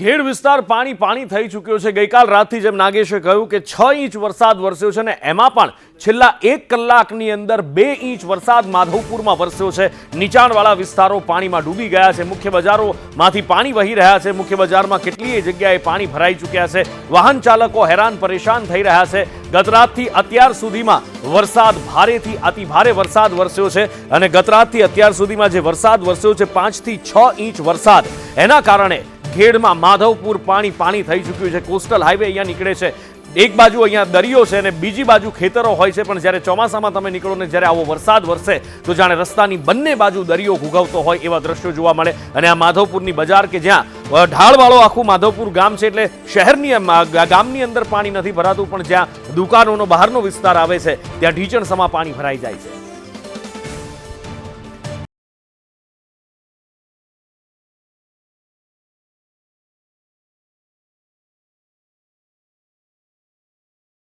ઘેડ વિસ્તાર પાણી પાણી થઈ ચૂક્યો છે. ગઈકાલ રાતથી જેમ નાગેશે કહ્યું કે છ ઇંચ વરસાદ વરસ્યો છે ને એમાં પણ છેલ્લા એક કલાકની અંદર બે ઇંચ વરસાદ માધવપુરમાં વરસ્યો છે. નીચાણવાળા વિસ્તારો પાણીમાં ડૂબી ગયા છે. મુખ્ય બજારોમાંથી પાણી વહી રહ્યા છે. મુખ્ય બજારમાં કેટલીય જગ્યાએ પાણી ભરાઈ ચૂક્યા છે. વાહન ચાલકો હેરાન પરેશાન થઈ રહ્યા છે. ગતરાતથી અત્યાર સુધીમાં વરસાદ ભારેથી અતિ ભારે વરસાદ વરસ્યો છે અને ગતરાતથી અત્યાર સુધીમાં જે વરસાદ વરસ્યો છે, પાંચથી છ ઇંચ વરસાદ. એના કારણે ખેડમાં માધવપુર પાણી પાણી થઈ ચૂક્યું છે. કોસ્ટલ હાઈવે અહીંયા નીકળે છે. એક બાજુ અહીંયા દરિયો છે અને બીજી બાજુ ખેતરો હોય છે. પણ જ્યારે ચોમાસામાં તમે નીકળો ને જ્યારે આવો વરસાદ વરસે, તો જાણે રસ્તાની બંને બાજુ દરિયો ઘૂઘવતો હોય એવા દ્રશ્યો જોવા મળે. અને આ માધવપુરની બજાર કે જ્યાં ઢાળવાળો આખું માધવપુર ગામ છે એટલે શહેરની ગામની અંદર પાણી નથી ભરાતું, પણ જ્યાં દુકાનોનો બહારનો વિસ્તાર આવે છે, ત્યાં ઢીચણ પાણી ભરાઈ જાય છે.